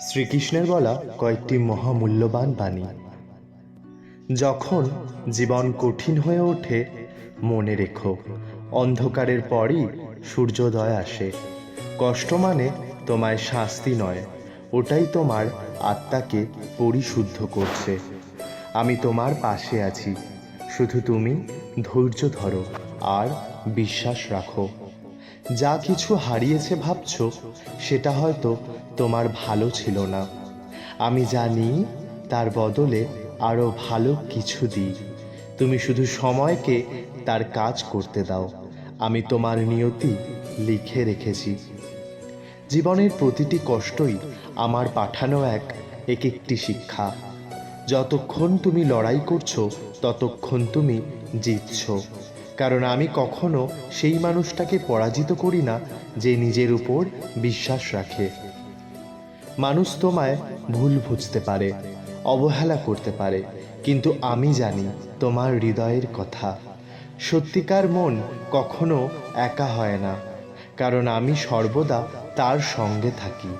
শ্রীকৃষ্ণের বলা কয়েকটি মহামূল্যবান বাণী। যখন জীবন কঠিন হয়ে ওঠে, মনে রেখো, অন্ধকারের পরই সূর্যোদয় আসে। কষ্ট মানে তোমায় শাস্তি নয়, ওটাই তোমার আত্মাকে পরিশুদ্ধ করছে। আমি তোমার পাশে আছি, শুধু তুমি ধৈর্য ধরো আর বিশ্বাস রাখো। যা কিছু হারিয়েছে ভাবছ, সেটা হয়তো তোমার ভালো ছিল না। আমি জানি তার বদলে আরও ভালো কিছু দিই। তুমি শুধু সময়কে তার কাজ করতে দাও। আমি তোমার নিয়তি লিখে রেখেছি। জীবনের প্রতিটি কষ্টই আমার পাঠানো এক এক একটি শিক্ষা। যতক্ষণ তুমি লড়াই করছ, ততক্ষণ তুমি জিতছো। কারণ আমি কখনো সেই মানুষটাকে পরাজিত করি না যে নিজের উপর বিশ্বাস রাখে। মানুষ তোমায় ভুল বুঝতে পারে, অবহেলা করতে পারে, কিন্তু আমি জানি তোমার হৃদয়ের কথা। সত্যিকার মন কখনো একা হয় না, কারণ আমি সর্বদা তার সঙ্গে থাকি।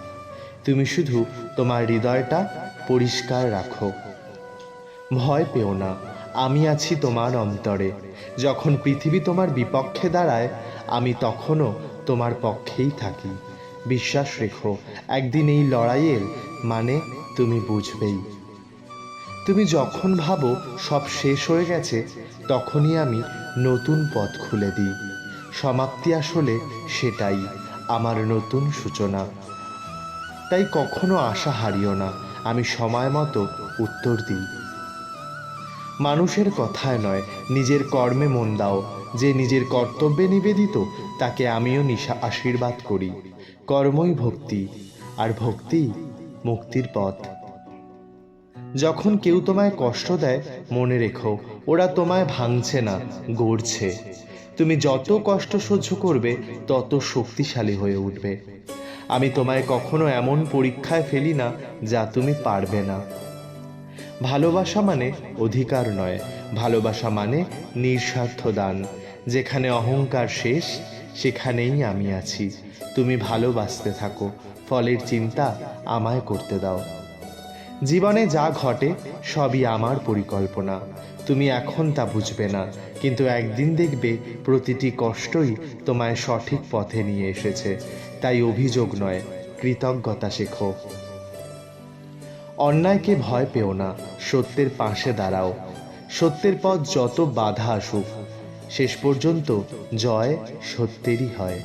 তুমি শুধু তোমার হৃদয়টা পরিষ্কার রাখো। ভয় পেও না। আমি আছি তোমার অন্তরে। যখন পৃথিবী তোমার বিপক্ষে দাঁড়ায়, আমি তখনও তোমার পক্ষেই থাকি। বিশ্বাস রেখো, একদিন এই লড়াইয়ের মানে তুমি বুঝবেই। তুমি যখন ভাবো সব শেষ হয়ে গেছে, তখনই আমি নতুন পথ খুলে দিই। সমাপ্তি আসলে সেটাই, আমার নতুন সূচনা। তাই কখনো আশা হারিও না, আমি সময় মতো উত্তর দিই। মানুষের কথায় নয়, নিজের কর্মে মন দাও। যে নিজের কর্তব্যে নিবেদিত, তাকে আমিও নিশা আশীর্বাদ করি। কর্মই ভক্তি, আর ভক্তি মুক্তির পথ। যখন কেউ তোমায় কষ্ট দেয়, মনে রেখো, ওরা তোমায় ভাঙছে না, গড়ছে। তুমি যত কষ্ট সহ্য করবে, তত শক্তিশালী হয়ে উঠবে। আমি তোমায় কখনো এমন পরীক্ষায় ফেলি না, যা তুমি পারবে না। ভালোবাসা মানে অধিকার নয়। ভালোবাসা মানে নিঃস্বার্থ দান। যেখানে অহংকার শেষ, সেখানেই আমি আছি। তুমি ভালোবাসতে থাকো। ফলের চিন্তা আমায় করতে দাও। জীবনে যা ঘটে, সবই আমার পরিকল্পনা। তুমি এখন তা বুঝবে না, কিন্তু একদিন দেখবে প্রতিটি কষ্টই তোমায় সঠিক পথে নিয়ে এসেছে। তাই অভিযোগ নয়, কৃতজ্ঞতা শেখো। অন্যায়কে ভয় পেও না, সত্যের পাশে দাঁড়াও। সত্যের পথ যত বাধা আসুক, শেষ পর্যন্ত জয় সত্যেরই হয়।